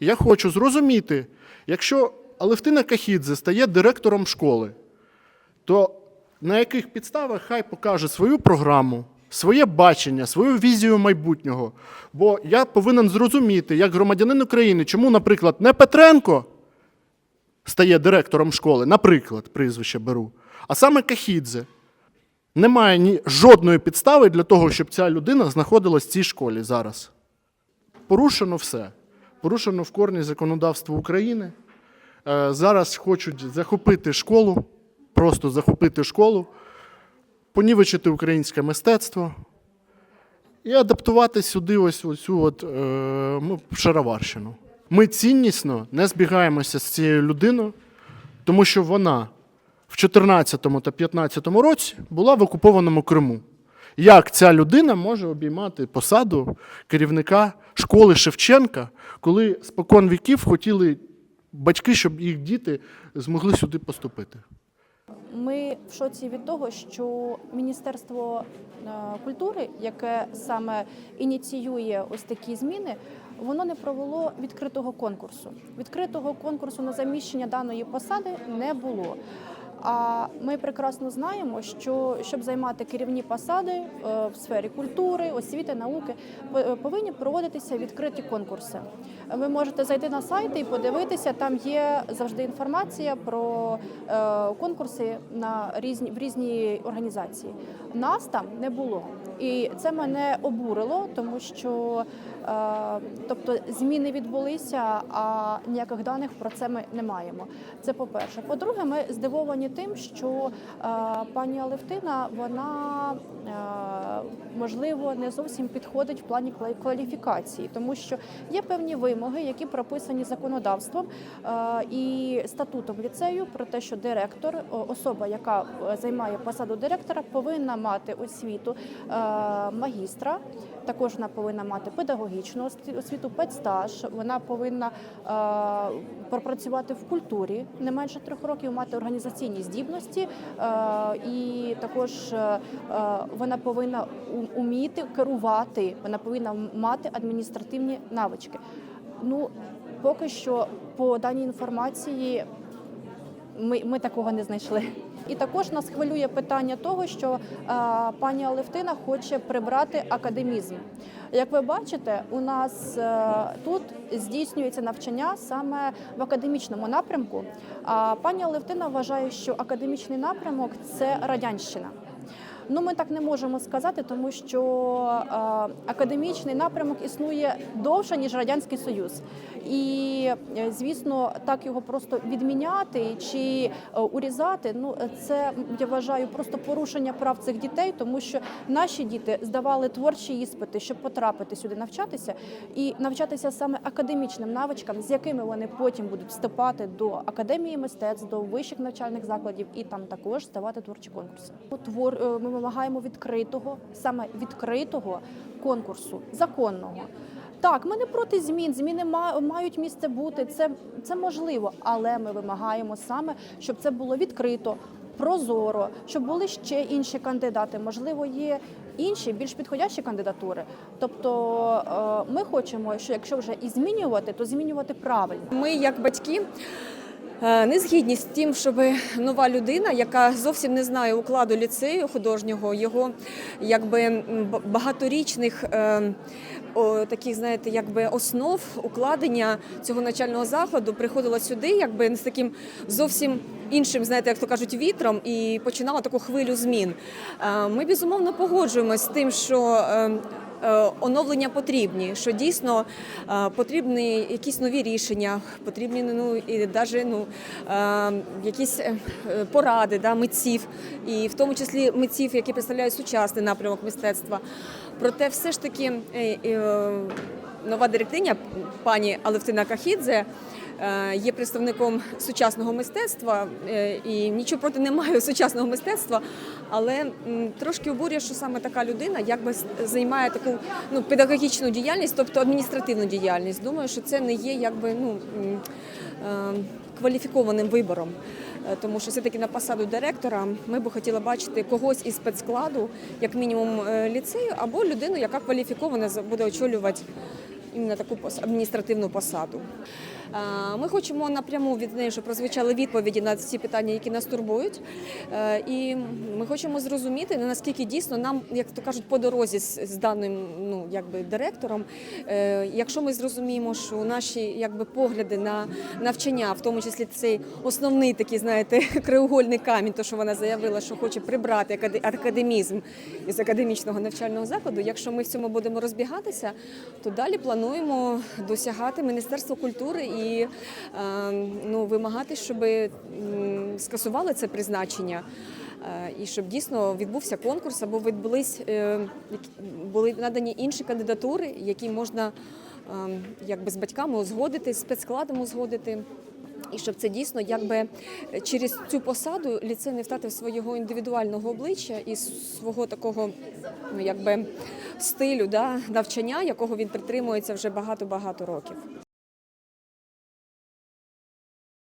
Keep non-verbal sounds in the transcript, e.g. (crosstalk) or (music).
Я хочу зрозуміти, якщо Алевтина Кахідзе стає директором школи, то на яких підставах хай покаже свою програму, своє бачення, свою візію майбутнього. Бо я повинен зрозуміти, як громадянин України, чому, наприклад, не Петренко стає директором школи, наприклад, прізвище беру, а саме Кахідзе. Немає ні жодної підстави для того, щоб ця людина знаходилась в цій школі зараз. Порушено все. Порушено в корні законодавство України. Е, Зараз хочуть захопити школу, просто захопити школу, понівечити українське мистецтво і адаптувати сюди ось цю от, е, ну, шароварщину. Ми ціннісно не збігаємося з цією людиною, тому що вона в 2014 та 2015 році була в окупованому Криму. Як ця людина може обіймати посаду керівника школи Шевченка, коли спокон віків хотіли батьки, щоб їх діти змогли сюди поступити? Ми в шоці від того, що Міністерство е, культури, яке саме ініціює ось такі зміни, воно не провело відкритого конкурсу. Відкритого конкурсу на заміщення даної посади не було. А ми прекрасно знаємо, що щоб займати керівні посади е, в сфері культури, освіти, науки, е, повинні проводитися відкриті конкурси. Ви можете зайти на сайт і подивитися, там є завжди інформація про е, конкурси на різні в різні організації. Нас там не було, і це мене обурило, тому що е, тобто зміни відбулися, а ніяких даних про це ми не маємо. Це по-перше. По-друге, ми здивовані тим, що е, пані Алевтина вона е, можливо не зовсім підходить в плані кваліфікації, тому що є певні вимоги, які прописані законодавством і статутом ліцею про те, що директор, особа, яка займає посаду директора, повинна мати освіту магістра. Також вона повинна мати педагогічну осві- освіту, педстаж. Вона повинна е, пропрацювати в культурі не менше трьох років, мати організаційні здібності, е, і також е, вона повинна уміти керувати. Вона повинна мати адміністративні навички. Ну поки що по даній інформації ми, ми такого не знайшли. І також нас хвилює питання того, що е, пані Алевтина хоче прибрати академізм. Як ви бачите, у нас е, тут здійснюється навчання саме в академічному напрямку. А пані Алевтина вважає, що академічний напрямок це радянщина. Ну, ми так не можемо сказати, тому що е, академічний напрямок існує довше ніж радянський союз, і е, звісно, так його просто відміняти чи е, урізати. Ну це я вважаю просто порушення прав цих дітей, тому що наші діти здавали творчі іспити, щоб потрапити сюди навчатися, і навчатися саме академічним навичкам, з якими вони потім будуть вступати до академії мистецтв, до вищих навчальних закладів, і там також ставати творчі конкурси. Твор ми вимагаємо відкритого, саме відкритого конкурсу, законного. Так, ми не проти змін. Зміни ма- мають місце бути. Це, це можливо, але ми вимагаємо саме, щоб це було відкрито, прозоро, щоб були ще інші кандидати. Можливо, є інші більш підходящі кандидатури. Тобто е, ми хочемо, що якщо вже і змінювати, то змінювати правильно. Ми, як батьки, е, не згідні з тим, щоб нова людина, яка зовсім не знає укладу ліцею художнього, його якби багаторічних е, о, таких, знаєте, якби основ укладення цього навчального закладу приходила сюди, якби з таким зовсім іншим, знаєте, як то кажуть, вітром і починала таку хвилю змін. Е, Ми безумовно погоджуємося з тим, що е, е, оновлення потрібні, що дійсно е, потрібні якісь нові рішення, потрібні ну і навіть ну е, якісь е, поради да, митців, і в тому числі митців, які представляють сучасний напрямок мистецтва. Проте, все ж таки, е, е, нова директиня пані Алевтина Кахідзе. е, Є представником сучасного мистецтва е, і нічого проти немає сучасного мистецтва, але трошки обурює, що саме така людина якби займає таку ну, педагогічну діяльність, тобто адміністративну діяльність. Думаю, що це не є якби ну е, кваліфікованим вибором. Тому що все-таки на посаду директора ми б хотіли бачити когось із спецскладу, як мінімум ліцею, або людину, яка кваліфікована буде очолювати іменно таку пос- адміністративну посаду. Ми хочемо напряму від неї, щоб прозвучали відповіді на ці питання, які нас турбують. Е, І ми хочемо зрозуміти, наскільки дійсно нам, як то кажуть, по дорозі з, даним ну, якби, директором. Е, Якщо ми зрозуміємо, що наші якби, погляди на навчання, в тому числі цей основний такий, знаєте, (laughs) краєугольний камінь, то що вона заявила, що хоче прибрати акаде- академізм із академічного навчального закладу. Якщо ми в цьому будемо розбігатися, то далі плануємо досягати Міністерства культури і е, ну, вимагати, щоб скасували це призначення. Е, І щоб дійсно відбувся конкурс або відбулись е, були надані інші кандидатури, які можна якби з батьками узгодити, з спецскладом узгодити. І щоб це дійсно якби через цю посаду ліцей не втратив свого індивідуального обличчя і свого такого ну якби стилю да, навчання, якого він притримується вже багато-багато років.